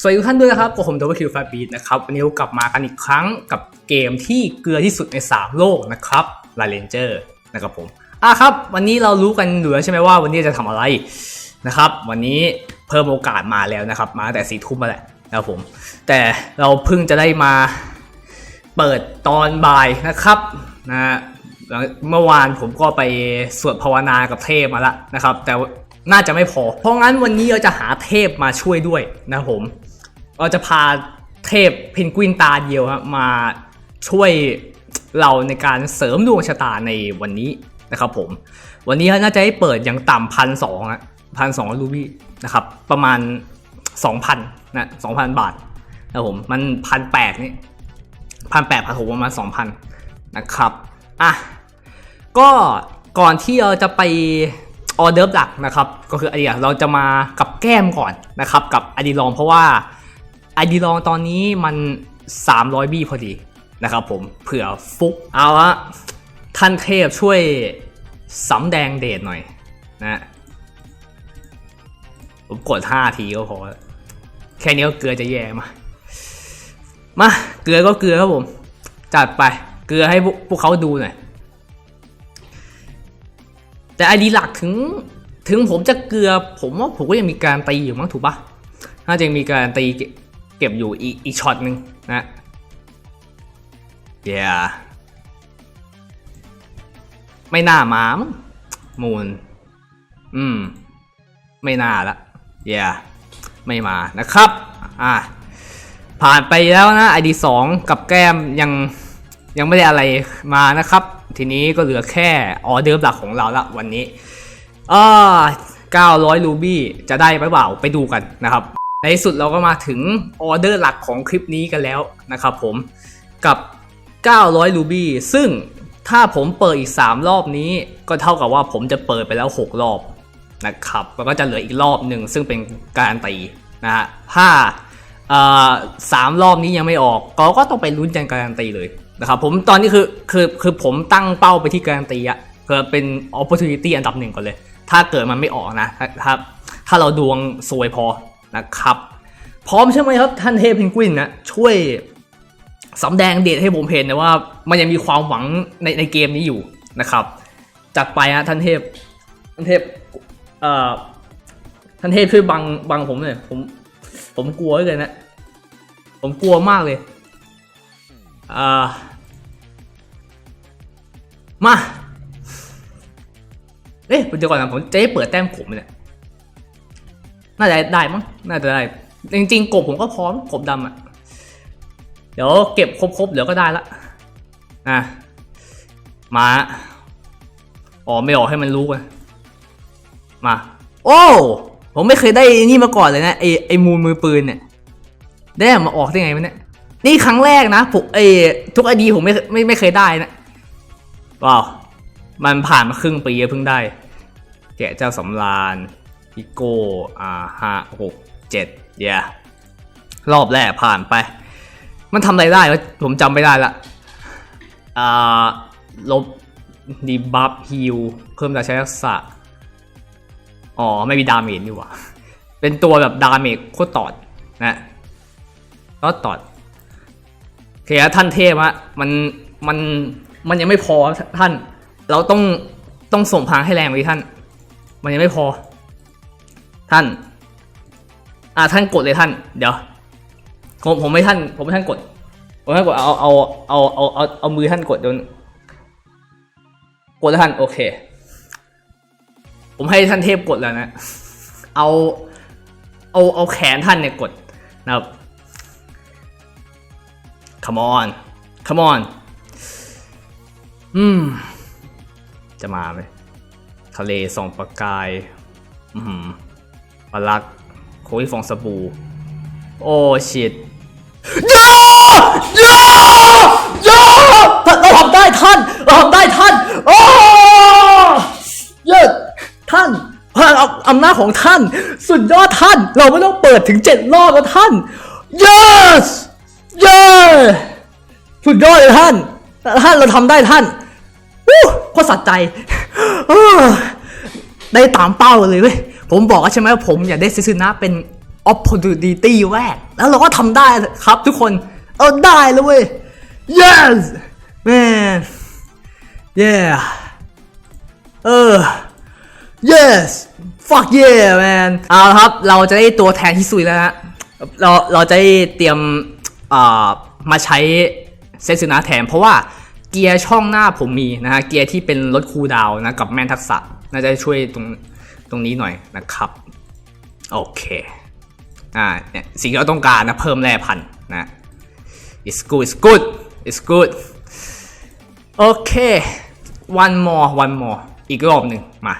สวัสดีทุกท่านด้วยนะครับกับผมดับเบิลคิวแฟบีดนะครับ วันนี้กลับมากันอีกครั้งกับเกมที่เกลือที่สุดใน 3 โลกนะครับลาเลนเจอร์นะครับผมอะครับ วันนี้เรารู้กันอยู่แล้วใช่ไหมว่าวันนี้จะทำอะไรนะครับ วันนี้เพิ่มโอกาสมาแล้วนะครับ มาแต่สี่ทุ่มมาแหละนะครับผม แต่เราเพิ่งจะได้มาเปิดตอนบ่ายนะครับนะเมื่อวานผมก็ไปสวดภาวนากับเทพมาแล้วนะครับ แต่ น่าจะไม่พอ เพราะงั้นวันนี้เราจะหาเทพมาช่วยด้วยนะครับผม เราจะพาเทพเพนกวินตาเดียวครับมาช่วยเราในการเสริมดวงชะตาในวันนี้นะครับผม วันนี้น่าจะให้เปิดอย่างต่ำพันสองอะพันสองรูบี้นะครับ ประมาณสองพันนะสองพันบาทนะครับผม มันพันแปดนี่พันแปดพันหกประมาณสองพันนะครับ อะ ก็ก่อนที่เราจะไป ออเดอร์หลักนะครับก็คืออันนี้เราจะมากับแก้มก่อนนะครับกับอดีลองเพราะว่าไอดีลองตอนนี้มัน 300 บี้พอดีนะครับผมเผื่อฟุกเอาละท่านเทพช่วยสำแดงเดชหน่อยนะผมกด 5 ทีก็พอ แค่นี้ก็เกลือจะแย่มา มา เกลือก็เกลือครับผม จัดไป เกลือให้พวกเขาดูหน่อย แต่ไอดีหลักถึงถึงผมจะเกลือผมว่าผมก็ยังมีการตีอยู่มั้งถูกปะน่าจะยังมีการตีเก็บอยู่อีกอีกช็อตหนึ่งนะเดี๋ยไม่น่ามามั้งมูลอืม ไม่น่าละเดี๋ยไม่มานะครับ อะผ่านไปแล้วนะไอดีสองกับแก้มยังยังไม่ได้อะไรมานะครับ ทีนี้ก็เหลือแค่ออเดอร์หลักของเราละวันนี้อ่า900รูบี้จะได้ไหมเปล่าไปดูกันนะครับ ในสุดเราก็มาถึงออเดอร์หลักของคลิปนี้กันแล้วนะครับผมกับ 900รูบี้ซึ่งถ้าผมเปิดอีก 3 รอบนี้ ก็เท่ากับว่าผมจะเปิดไปแล้ว 6 รอบนะครับแล้วก็จะเหลืออีกรอบหนึ่งซึ่งเป็นการตีนะฮะถ้าอ่อสามรอบนี้ยังไม่ออกก็ก็ต้องไปลุ้นกันการันตีเลย นะครับผมตอนนี้คือคือคือผมตั้งเป้าไปที่การันตีอะเพื่อเป็น opportunity อันดับหนึ่งก่อนเลย ถ้าเกิดมันไม่ออกนะถ้าถ้าถ้าเราดวงซวยพอนะครับ พร้อมใช่ไหมครับท่านเทพเพนกวินนะช่วยสำแดงเดชให้ผมเห็นนะว่ามันยังมีความหวังในในเกมนี้อยู่นะครับ จัดไปฮะท่านเทพท่านเทพเอ่อท่านเทพช่วยบังบังผมหน่อยผมผมกลัวเลยนะ ผมกลัวมากเลยอ่า มา เอ๊ะเดี๋ยวก่อนนะผมจะเปิดแต้มผมเนี่ย น่าจะได้มั้ง น่าจะได้ จริงๆ กบผมก็พร้อม กบดำอะ่ะ เดี๋ยวเก็บครบๆ เดี๋ยวก็ได้ละ อะ มา อ๋อไม่ออกให้มันรู้กันมา โอ้ผมไม่เคยได้นี่มาก่อนเลยนะไอไอมูลมือปืนเนี่ยได้มาออกได้ไงวะเนี่ยนี่ครั้งแรกนะผมไอทุกไอดีผมไม่ไม่ไม่เคยได้นะ ว้าว มันผ่านมาครึ่งปีเพิ่งได้ แกะเจ้าสำราญพิโก้อ่าห้าหกเจ็ดเดียรอบแรกผ่านไป มันทำอะไรได้วะผมจำไม่ได้ละอ่าลบดีบัฟฮิลเพิ่มการใช้ทักษะอ๋อ ไม่มีดาเมจนี่หว่า เป็นตัวแบบดาเมจโคตรตอดนะก็ตอดเคครับท่านเทพฮะมันมัน มันยังไม่พอท่าน เราต้องต้องส่งพลังให้แรงไปท่าน มันยังไม่พอ ท่าน อ่าท่านกดเลยท่าน เดี๋ยว ผมผมไม่ท่าน ผมไม่ท่านกด ผมไม่กดเอาเอาเอาเอาเอาเอามือท่านกดจนกดแล้วท่านโอเค ผมให้ท่านเทพกดแล้วนะ เอา เอาเอาแขนท่านเนี่ยกดนะครับ come on come on อืม จะมาไหมทะเลส่องประกาย อืมปลักโคุยฟองสบู่ โอ้ชิตยายายาเราทำได้ท่านเราทำได้ท่าน โอ้เยอะท่านพลังอำนาจของท่าน สุดยอดท่าน เราไม่ต้องเปิดถึงเจ็ดรอบแล้วท่าน yes yes สุดยอดเลยท่าน ท่านเราทำได้ท่านอู้โค ตรสะใจได้ตามเป้าเลยเว้ย ผมบอกใช่ไหมว่าผมอยากได้ซิซึนะเป็น opportunity แรก แล้วเราก็ทำได้ครับทุกคน เอาได้แล้วเว้ย yes man yeah เออ yes fuck yeah man เอาละครับ เราจะได้ตัวแทนที่สุดแล้วนะเรา เราจะได้เตรียม อ่า มาใช้เซซูนะแทนเพราะว่า เกียร์ช่องหน้าผมมีนะฮะเกียร์ที่เป็นรถคูลดาวนะกับแม่นทักษะน่าจะช่วยตรงตรงนี้หน่อยนะครับโอเคอ่าเนี่ยสิ่งที่เราต้องการนะเพิ่มแร่พันนะ it's good it's good it's good โอเค one more one more อีกรอบหนึ่งมา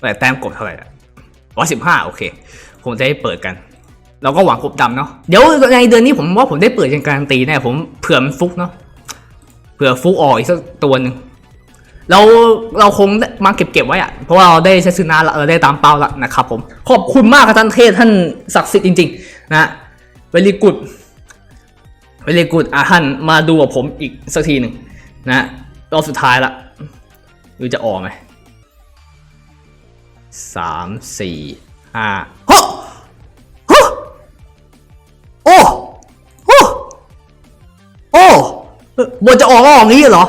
แต่แต้มกดเท่าไหร่ร้อยสิบห้าโอเคผมจะให้เปิดกัน เราก็หวังกบดำเนาะเดี๋ยวในเดือนนี้ผมว่าผมได้เปิดยังการันตีแน่ผมเผื่อมันฟุกเนาะ เผื่อฟุกออกอีกสักตัวหนึ่งเราเราคงมาเก็บเก็บไว้อะเพราะว่าเราได้ใช้ซื้อนาละเราได้ตามเป้าละนะครับผม ขอบคุณมากครับท่านเทพท่านศักดิ์สิทธิ์จริง ๆ นะเวลีกุดเวลีกุดอะท่านมาดูกับผมอีกสักทีหนึ่งนะรอบสุดท้ายละดูจะออกไหมสามสี่ห้า บนจะออกก็ออกงี้เหรอ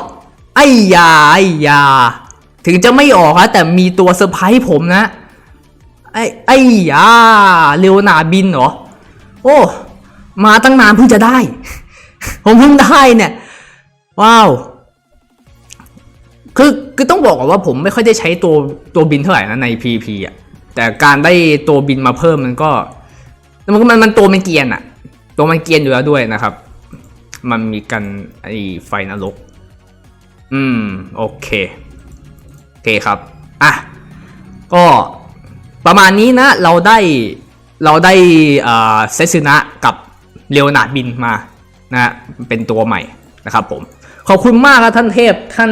ไอ้ยาไอ้ยา ถึงจะไม่ออกนะแต่มีตัวเซอร์ไพรส์ผมนะ ไอ้ไอ้ยาเรวนาบินเหรอ โอ้ มาตั้งนานเพิ่งจะได้ ผมเพิ่งได้เนี่ย ว้าว คือคือต้องบอกก่อนว่าผมไม่ค่อยได้ใช้ตัวตัวบินเท่าไหร่นะใน PP อะ แต่การได้ตัวบินมาเพิ่มมันก็ มันมันมันตัวมันเกียนอะ ตัวมันเกียนอยู่แล้วด้วยนะครับ มันมีกันไอ้ไฟนรก อืม โอเค โอเคครับ อะ ก็ประมาณนี้นะ เราได้เราได้อ่าเซซึนะกับเลโอนาร์ดบินมานะฮะเป็นตัวใหม่นะครับผม ขอบคุณมากครับท่านเทพท่าน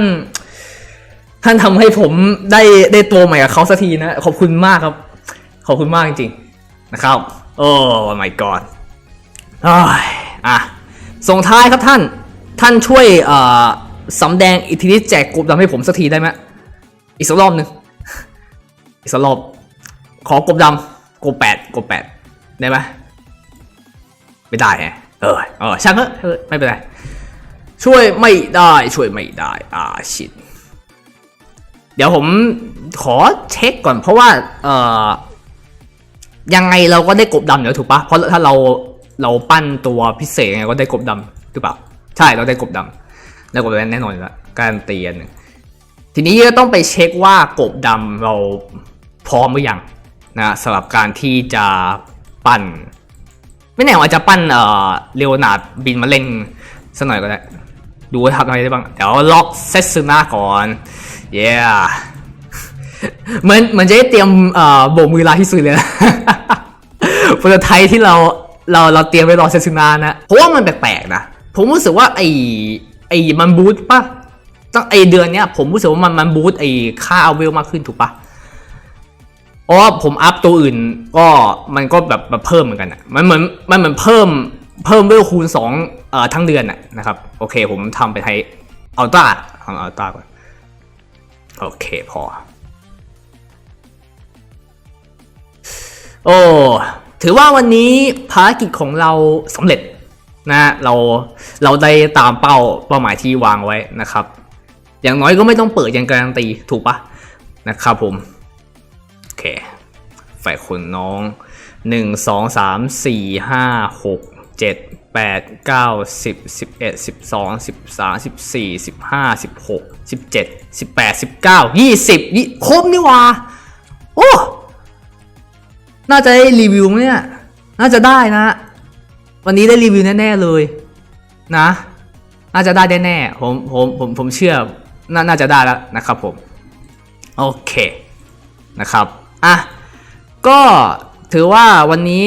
ท่านทำให้ผมได้ได้ตัวใหม่กับเขาสักทีนะ ขอบคุณมากครับ ขอบคุณมากจริงๆนะครับ โอ้ my god อ้ายอะ ส่งท้ายครับท่าน ท่านช่วยสำแดงอิทธิฤทธิ์แจกกลุ่มดำให้ผมสักทีได้ไหมอีกสักรอบหนึ่งอีกสักรอบ ขอกบดำกบแปดกบแปดได้ไหมไม่ได้แฮะเออเออช่างเถอะเอไม่เป็นไรช่วยไม่ได้ช่วยไม่ได้อ่าชิดเดี๋ยวผมขอเช็คก่อนเพราะว่าเออยังไงเราก็ได้กบดำเดี๋ยวถูกปะเพราะถ้าเรา เราปั้นตัวพิเศษไงก็ได้กบดำหรือเปล่า ใช่เราได้กบดำได้กบดำแน่นอนอยู่แล้วการนตีอันหนึ่งทีนี้ก็ต้องไปเช็คว่ากบดำเราพร้อมหรือยังนะสำหรับการที่จะปั้น ไม่แน่ว่าจะปั้นเอ่อเลโอนาร์ดบินมาเล่นสักหน่อยก็ได้ ดูว่าทำอะไรได้บ้าง เดี๋ยวล็อกเซซึนาก่อน เย้เหมือนเหมือนจะได้เตรียมเอ่อโบกมือลาที่สุดเลยนะโปรโตไทป์ที่เรา เราเราเตรียมไว้รอเซซึนานะเพราะว่ามันแปลกๆนะผมรู้สึกว่าไอไอมันบูทปะตั้งไอเดือนเนี้ยผมรู้สึกว่ามันมันบูทไอค่าเอาเวลมากขึ้นถูกปะเพราะว่าผมอัพตัวอื่นก็มันก็แบบแบบเพิ่มเหมือนกันอะมันเหมือนมันเหมือนเพิ่มเพิ่มเวลคูณสองเอ่อทั้งเดือนอะนะครับโอเคผมทำไปไทยอัลต้าทำอัลต้าก่อนโอเคพอ โอ้ ถือว่าวันนี้ภารกิจของเราสำเร็จนะเราเราได้ตามเป้าเป้าหมายที่วางไว้นะครับ อย่างน้อยก็ไม่ต้องเปิดยังการันตีถูกปะนะครับผมโอเคฝ่ายคนน้องหนึ่งสองสามสี่ห้าหกเจ็ดแปดเก้าสิบสิบเอ็ดสิบสองสิบสามสิบสี่สิบห้าสิบหกสิบเจ็ดสิบแปดสิบเก้ายี่สิบยี่ครบนี่ว่าโอ้ น่าจะได้รีวิวไหมเนี่ย น่าจะได้นะ วันนี้ได้รีวิวแน่ๆเลยนะ น่าจะได้แน่ๆผมผมผมผมเชื่อนาน่าจะได้แล้วนะครับผม โอเคนะครับ อะ ก็ถือว่าวันนี้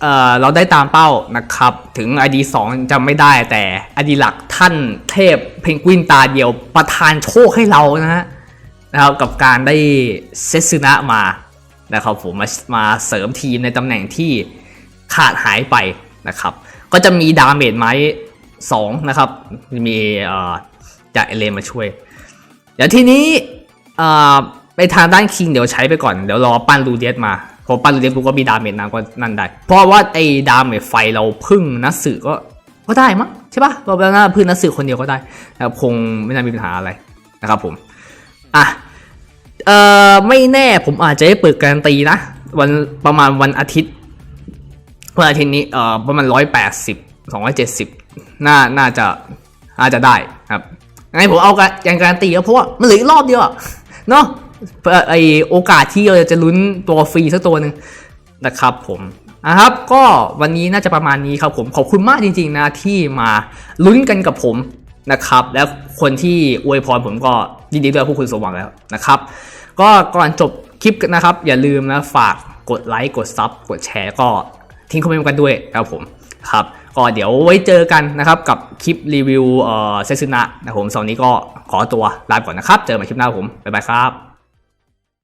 เอ่อเราได้ตามเป้านะครับ ถึง ID 2จะไม่ได้แต่ ID หลักท่านเทพเพนกวินตาเดียวประทานโชคให้เรานะฮะนะครับกับการได้เซตซึนะมา นะครับผมมามาเสริมทีมในตำแหน่งที่ขาดหายไปนะครับ ก็จะมีดาเมจไม้2นะครับ มีเอ่อจากเอเลมาช่วย เดี๋ยวทีนี้ไปทางด้านคิงเดี๋ยวใช้ไปก่อน เดี๋ยวรอปั้นรูเดียสมาพอปั้นเรียนกูก็มีดาเมจน้ำก็นั่นได้ เพราะว่าไอ้ดาเมจไฟเราพึ่งนัดสื่อก็ก็ได้มั้งใช่ปะเราแล้วน่าพึ่งนัดสื่อคนเดียวก็ได้คงไม่น่ามีปัญหาอะไรนะครับผม อะ เอ่อไม่แน่ผมอาจจะได้เปิดการันตีนะ วันประมาณวันอาทิตย์วันอาทิตย์นี้เอ่อประมาณร้อยแปดสิบสองร้อยเจ็ดสิบน่าน่าจะน่าจจะได้ครับงั้นผมเอาการการันตีแล้วเพราะว่ามันเหลืออีกรอบเดียวเนาะเออไอโอกาสที่เราจะลุ้นตัวฟรีสักตัวหนึ่งนะครับผมนะครับก็วันนี้น่าจะประมาณนี้ครับผมขอบคุณมากจริงๆนะที่มาลุ้นกันกับผมนะครับ และคนที่อวยพรผมก็ยินดีด้วยพวกคุณสมหวังแล้วนะครับ ก็ก่อนจบคลิปนะครับ อย่าลืมนะฝากกดไลค์กดซับกดแชร์ก็ทิ้งคอมเมนต์กันด้วยนะครับผมครับก็เดี๋ยวไว้เจอกันนะครับกับคลิปรีวิวเซซึนะนะผมสองนนี้ก็ขอตัวลาไปก่อนนะครับ เจอกันใหม่คลิปหน้าผม บ๊ายบายครับ